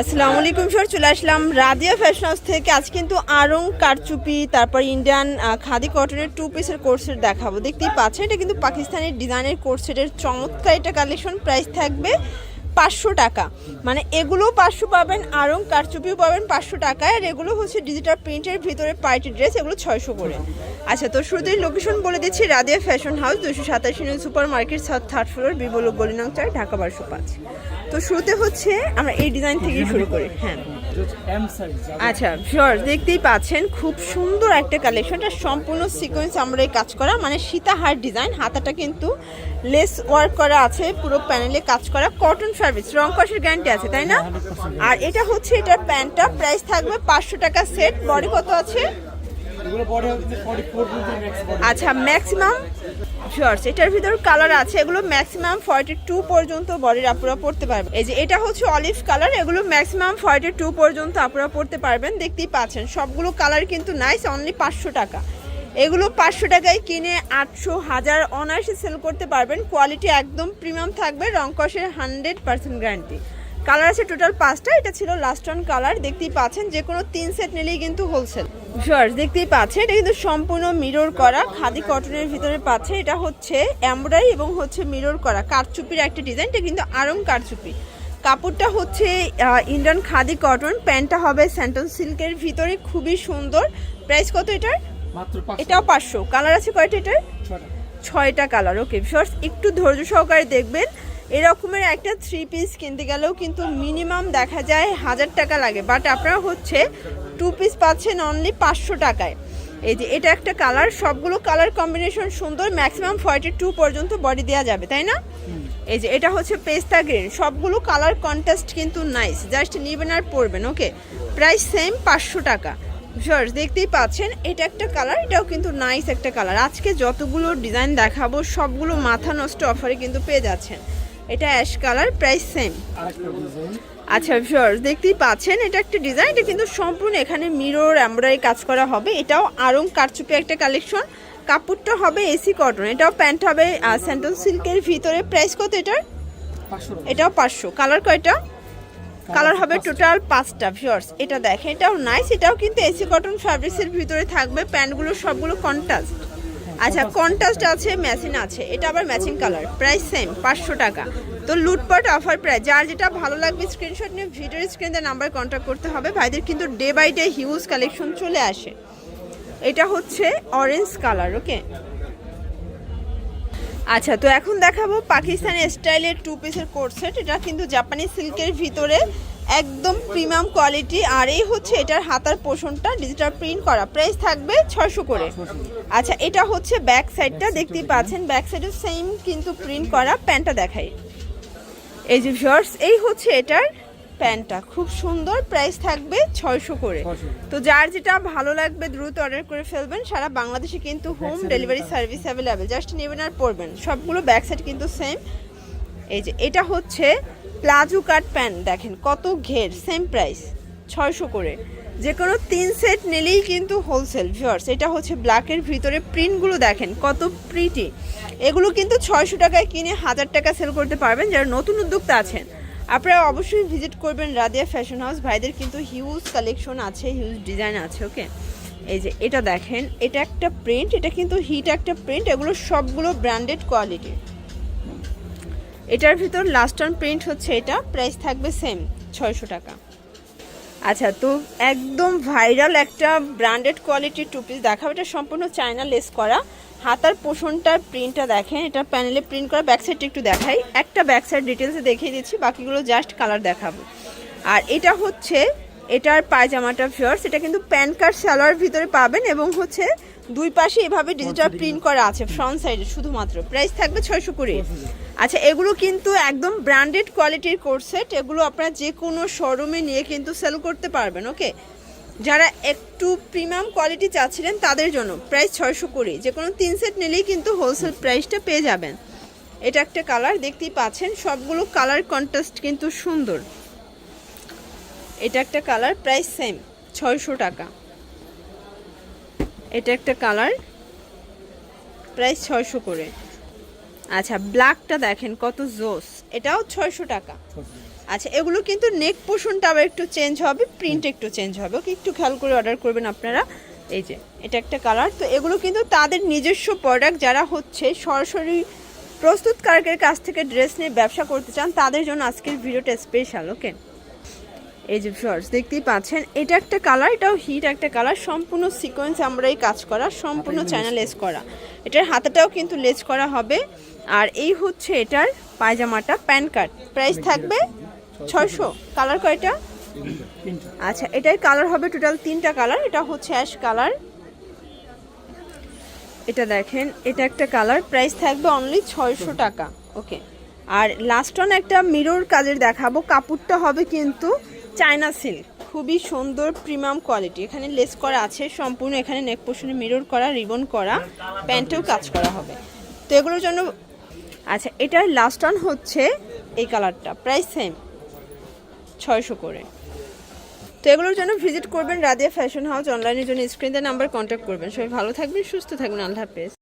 আসসালামু আলাইকুম স্যার, চলে আসলাম রাদিয়া ফ্যাশন হাউস থেকে। আজ কিন্তু আরং কারচুপি, তারপর ইন্ডিয়ান খাদি কটনের টু পিসের কোর্সেট দেখাবো। দেখতেই পাচ্ছেন, এটা কিন্তু পাকিস্তানের ডিজাইনের কোর্সেটের চমৎকার এটা কালেকশন প্রাইস থাকবে। পাঁচশো টাকা। মানে এগুলো পাঁচশো পাবেন, আরং কারচুপিও পাবেন পাঁচশো টাকায়, আর এগুলো হচ্ছে ডিজিটাল প্রিন্টের ভিতরে পার্টি ড্রেস এগুলো ছয়শো করে। আচ্ছা তো শুরুতেই লোকেশন বলে দিচ্ছি রাদিয়া ফ্যাশন হাউস দুশো সাতাশি super market south third floor বিবল গলিনাং চার, ঢাকা বারশো পাঁচ। তো শুরুতে হচ্ছে আমরা এই ডিজাইন থেকেই শুরু করি হ্যাঁ। আচ্ছা শিওর দেখতেই পাচ্ছেন, খুব সুন্দর একটা কালেকশন এটা সম্পূর্ণ সিকোয়েন্স আমরা এই কাজ করা মানে সীতাহার ডিজাইন হাতাটা কিন্তু লেস ওয়ার্ক করা আছে, পুরো প্যানেলে কাজ করা কটন সার্ভিস রং কষের গ্যারান্টি আছে, তাই না? আর এটা হচ্ছে এটার প্যান্টটা প্রাইস থাকবে পাঁচশো টাকা সেট বডি কত আছে? আচ্ছা ম্যাক্সিমাম শর্টস এটার ভিতর কালার আছে। এগুলো ম্যাক্সিমাম ফর্টি টু পর্যন্ত বডির আপুরা পড়তে পারবে। এই যে, এটা হচ্ছে অলিভ কালার এগুলো ম্যাক্সিমাম ফর্টি টু পর্যন্ত আপুরা পড়তে পারবেন। দেখতেই পাচ্ছেন, সবগুলো কালার কিন্তু নাইস অনলি পাঁচশো টাকা। এগুলো পাঁচশো টাকায় কিনে আটশো হাজার অনায়াসে সেল করতে পারবেন। কোয়ালিটি একদম প্রিমিয়াম থাকবে রংকসের হান্ড্রেড পার্সেন্ট গ্যারান্টি কালার আছে টোটাল পাঁচটা এটা ছিল লাস্ট অন কালার দেখতেই পাচ্ছেন যে কোনো তিন সেট নিলেই কিন্তু হোলসেল শর্টস দেখতেই পাচ্ছেন এটা কিন্তু সম্পূর্ণ মিরর করা খাদি কটনের ভিতরে পাচ্ছে এটা হচ্ছে এমব্রয়ডারি এবং হচ্ছে মিরর করা কারচুপির একটা ডিজাইন এটা কিন্তু আরং কারচুপি। কাপড়টা হচ্ছে ইন্ডিয়ান খাদি কটন প্যান্টটা হবে স্যান্টন সিল্কের ভিতরে খুবই সুন্দর। প্রাইস কত এটার? এটাও পাঁচশো। কালার আছে কয়টা এটার? ছয়টা। কালার ওকে শর্টস একটু ধৈর্য সহকারে দেখবেন। এরকমের একটা থ্রি পিস কিনতে গেলেও কিন্তু মিনিমাম দেখা যায় হাজার টাকা লাগে। বাট আপনারা হচ্ছে টু পিস পাচ্ছেন অনলি পাঁচশো টাকায়। এই যে এটা একটা কালার সবগুলো কালার কম্বিনেশন সুন্দর ম্যাক্সিমাম ফর্টি টু পর্যন্ত বডি দেওয়া যাবে তাই না? এই যে এটা হচ্ছে পেস্তা গ্রিন সবগুলো কালার কন্ট্রাস্ট কিন্তু নাইস জাস্ট নেবেন আর পরবেন ওকে প্রাইস সেম পাঁচশো টাকা। শর্টস দেখতেই পাচ্ছেন এটা একটা কালার এটাও কিন্তু নাইস একটা কালার আজকে যতগুলো ডিজাইন দেখাবো সবগুলো মাথা নষ্ট অফারে কিন্তু পেয়ে যাচ্ছেন। এটা অ্যাশ কালার প্রাইস সেম। আচ্ছা শর্টস দেখতেই পাচ্ছেন এটা একটা ডিজাইন এটা কিন্তু সম্পূর্ণ এখানে মিরর এমব্রয়ডারি কাজ করা হবে। এটাও আরং কারচুপি একটা কালেকশন কাপড়টা হবে এসি কটন এটাও প্যান্ট হবে স্যান্টন সিল্কের ভিতরে। প্রাইস কত এটার? এটাও পাঁচশো। কালার কয়টা? কালার হবে টোটাল পাঁচটা ভিউয়ার্স এটা দেখেন এটাও নাইস এটাও কিন্তু এসি কটন ফ্যাব্রিক্সের ভিতরে থাকবে। প্যান্টগুলো সবগুলো কন্ট্রাস্ট আচ্ছা কন্ট্রাস্ট আছে ম্যাচিং আছে। এটা আবার ম্যাচিং কালার প্রাইস সেম পাঁচশো টাকা। তো লুটপাট অফার প্রায় যার যেটা ভালো লাগবে স্ক্রিনশট নিয়ে ভিডিওর স্ক্রিনে নাম্বার কন্ট্যাক্ট করতে হবে। ভাইদের কিন্তু day by day huge collection চলে আসে। এটা হচ্ছে অরেঞ্জ কালার ওকে আচ্ছা তো এখন দেখাবো পাকিস্তানি স্টাইলের টু পিসের কোট সেট এটা কিন্তু জাপানি সিল্কের ভিতরে একদম প্রিমিয়াম কোয়ালিটি আর এই হচ্ছে এটার হাতার পোষণটা ডিজিটাল প্রিন্ট করা। প্রাইস থাকবে ছয়শো করে। আচ্ছা এটা হচ্ছে ব্যাক সাইডটা দেখতেই পাচ্ছেন ব্যাক সাইডও সেম কিন্তু প্রিন্ট করা প্যান্টটা দেখাই। এই যে শর্টস এই হচ্ছে এটার প্যান্টটা। খুব সুন্দর প্রাইস থাকবে ছয়শো করে। তো যার যেটা ভালো লাগবে দ্রুত অর্ডার করে ফেলবেন। সারা বাংলাদেশে কিন্তু home delivery service available just নেবেন আর পরবেন। সবগুলো ব্যাক সাইড কিন্তু সেম এই যে, এটা হচ্ছে প্লাজো কাট প্যান্ট দেখেন কত ঘের সেম প্রাইস ছয়শো করে। যে কোনো তিন সেট নিলেই কিন্তু হোলসেল ভিউয়ার্স এটা হচ্ছে ব্ল্যাকের ভিতরে প্রিন্টগুলো দেখেন, কত প্রিটি এগুলো কিন্তু ছয়শো টাকায় কিনে হাজার টাকা সেল করতে পারবেন, যারা নতুন উদ্যোক্তা আছেন। আপনারা অবশ্যই ভিজিট করবেন রাদিয়া ফ্যাশন হাউস ভাইদের কিন্তু হিউজ কালেকশন আছে হিউজ ডিজাইন আছে ওকে এই যে, এটা দেখেন, এটা একটা প্রিন্ট এটা কিন্তু হিট একটা প্রিন্ট এগুলো সবগুলো ব্র্যান্ডেড কোয়ালিটি এটার ভিতর লাস্ট অন প্রিন্ট হচ্ছে এটা প্রাইস থাকবে সেম ছয়শো টাকা। আচ্ছা তো একদম ভাইরাল একটা ব্র্যান্ডেড কোয়ালিটির টু পিস দেখাবো এটা সম্পূর্ণ চায়না লেস করা। হাতার পোষণটার প্রিন্টটা দেখেন। এটা প্যানেলে প্রিন্ট করা ব্যাক সাইডটা একটু দেখাই। একটা ব্যাক সাইড ডিটেলসে দেখিয়ে দিচ্ছি, বাকিগুলো জাস্ট কালার দেখাবো। আর এটা হচ্ছে, এটার পায়জামাটা ফিওর্স এটা কিন্তু প্যান কার্ড সালোয়ার ভিতরে পাবেন এবং হচ্ছে দুই পাশে এভাবে ডিজিটাল প্রিন্ট করা আছে ফ্রন্ট সাইডে শুধুমাত্র। প্রাইস থাকবে ছয়শো কুড়ি। আচ্ছা এগুলো কিন্তু একদম ব্র্যান্ডেড কোয়ালিটির কোর্সেট এগুলো আপনারা যে কোনো শোরুমে নিয়ে কিন্তু সেল করতে পারবেন ওকে যারা একটু প্রিমিয়াম কোয়ালিটি চাচ্ছিলেন তাদের জন্য প্রাইস ছয়শো কুড়ি। যে কোনো তিন সেট নিলেই কিন্তু হোলসেল প্রাইসটা পেয়ে যাবেন। এটা একটা কালার দেখতেই পাচ্ছেন সবগুলো কালার কন্ট্রাস্ট কিন্তু সুন্দর। এটা একটা কালার প্রাইস সেম ছয়শো টাকা। এটা একটা কালার। প্রাইস ছয়শো করে। আচ্ছা ব্ল্যাকটা দেখেন কত জোস। এটাও ছয়শো টাকা। আচ্ছা এগুলো কিন্তু নেক পোষণটা আবার একটু চেঞ্জ হবে প্রিন্ট একটু চেঞ্জ হবে। ওকে একটু খেয়াল করে অর্ডার করবেন আপনারা। এই যে এটা একটা কালার। তো এগুলো কিন্তু তাদের নিজস্ব প্রোডাক্ট যারা হচ্ছে সরাসরি প্রস্তুতকারকের কাছ থেকে ড্রেস নিয়ে ব্যবসা করতে চান তাদের জন্য আজকের ভিডিওটা স্পেশাল ওকে এই যে শর্টস দেখতেই পাচ্ছেন এটা একটা কালার এটাও হিট একটা কালার সম্পূর্ণ সিকোয়েন্স আমরা এই কাজ করা সম্পূর্ণ চায়না লেস করা। এটার হাতাটাও কিন্তু লেস করা হবে আর এই হচ্ছে এটার পায়জামাটা প্যান কার্ড প্রাইস থাকবে ছয়শো কালার কয়টা? আচ্ছা এটার কালার হবে টোটাল তিনটা কালার এটা হচ্ছে অ্যাশ কালার এটা দেখেন এটা একটা কালার প্রাইস থাকবে অনলি ছয়শো টাকা ওকে আর লাস্ট অন একটা মিরর কাজের দেখাবো কাপড়টা হবে কিন্তু চায়না সিল্ক। খুবই সুন্দর, প্রিমিয়াম কোয়ালিটি। এখানে লেস করা আছে, সম্পূর্ণ এখানে নেক পোর্শনে মিরর করা, রিবন করা, প্যান্টেও কাজ করা হবে। তো এগুলোর জন্য আচ্ছা এটার লাস্ট অন হচ্ছে এই কালারটা প্রাইস সেম ছয়শো করে। তো এগুলোর জন্য ভিজিট করবেন রাদিয়া ফ্যাশন হাউস অনলাইনের জন্য স্ক্রিনের নাম্বার কন্ট্যাক্ট করবেন। সবাই ভালো থাকবেন, সুস্থ থাকবেন, আল্লাহ হাফেজ।